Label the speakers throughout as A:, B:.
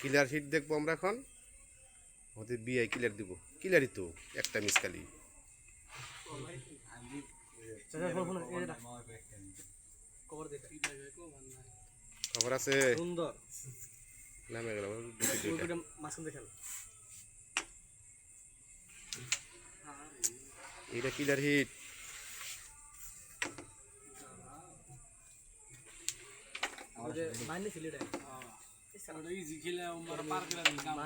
A: Clear hit দেখব আমরা এখন। আমাদের বিআই ক্লিয়ার দিব। ক্লিয়ারই তো একটা মিস খালি। খবর আছে?
B: সুন্দর।
A: নামে গেল ক্লিয়ার হিট
B: মাইনে ছিল এটা।
C: ওটা ইজি খেলে ওটা পার করে দিলি কাম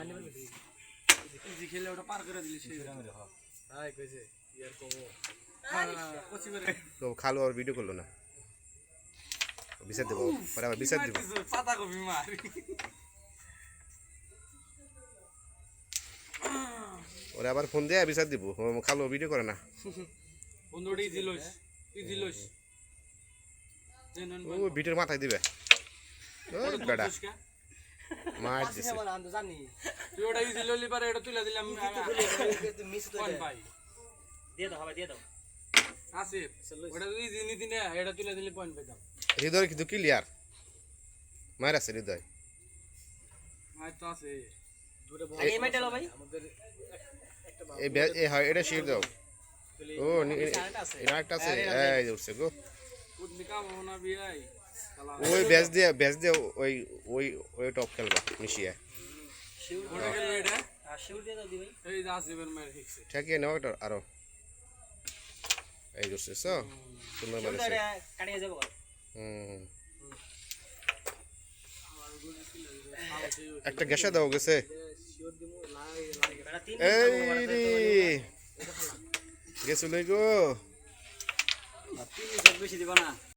C: ইজি খেলে ওটা পার করে দিলি সেই
B: হাই কইছে ইয়ার কমো।
A: তো খালো আর ভিডিও করল না? বিচার দেবো পরে আবার বিচার দিব।
C: পাতা কপি মার
A: ওরা আবার ফোন দিয়ে বিচার দিব। খালো ভিডিও করে না।
C: বন্ধুটা ইজি লইস ইজি লইস।
A: ও ভিডিওর মাথায় দিবে। ও বেটা মার দিছে
B: জানি।
C: তুই ওটা ইজি লইলি পারে এটা তুলে দিলাম
B: মিস তো
C: ভাই
B: দিয়ে দাও হবে দিয়ে দাও।
C: আসিফ ওটা ইজি নিতি না এটা তুলে দিলে পয়েন্ট পেতাম।
A: হৃদয় কিন্তু ক্লিয়ার মায়ের আছে হৃদয়।
C: আর তো আছে।
B: এই মাইটা ভাই। আমাদের
A: এই হয় এটা শির দাও। ও। এটা একটা আছে। এই উঠছে গো।
C: উঠলি কাম হব না বিয়াই
A: ওই ব্যাচ দিয়ে ব্যাচ দিয়ে ওই ওই ওই টপ খেলবা মিশিয়ে। ঠেকিয়ে নেওয়া এটা আরও। এই উঠছে সো সুন্দর মারেছে হুম। একটা গ্যাসা দাও গেছে। এই গেছিল গো।
B: বেশি দিবা না।